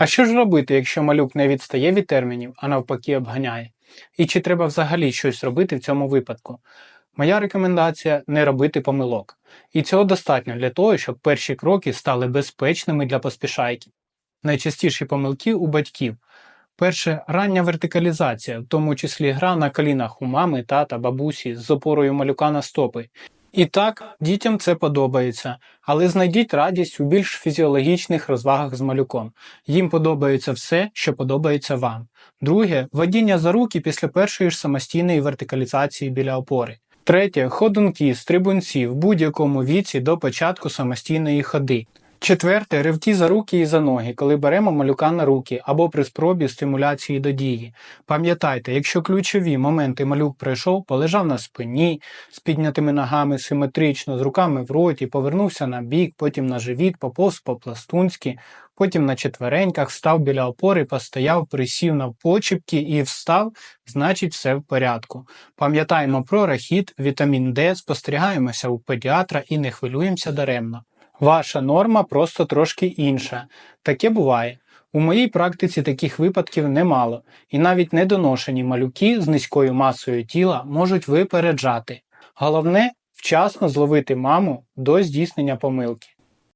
А що ж робити, якщо малюк не відстає від термінів, а навпаки обганяє? І чи треба взагалі щось робити в цьому випадку? Моя рекомендація не робити помилок. І цього достатньо для того, щоб перші кроки стали безпечними для поспішайки. Найчастіші помилки у батьків. Перше рання вертикалізація, в тому числі гра на колінах у мами, тата, бабусі з опорою малюка на стопи. І так, дітям це подобається, але знайдіть радість у більш фізіологічних розвагах з малюком. Їм подобається все, що подобається вам. Друге водіння за руки після першої ж самостійної вертикалізації біля опори. Третє ходунки, стрибунці в будь-якому віці до початку самостійної ходи. Четверте ривки за руки і за ноги, коли беремо малюка на руки або при спробі стимуляції до дії. Пам'ятайте, якщо ключові моменти малюк пройшов, полежав на спині з піднятими ногами симетрично, з руками в роті, повернувся на бік, потім на живіт, поповз по-пластунськи, потім на четвереньках, встав біля опори, постояв, присів на почіпки і встав, значить все в порядку. Пам'ятаємо про рахіт, вітамін Д, спостерігаємося у педіатра і не хвилюємося даремно. Ваша норма просто трошки інша. Таке буває. У моїй практиці таких випадків немало, і навіть недоношені малюки з низькою масою тіла можуть випереджати. Головне вчасно зловити маму до здійснення помилки.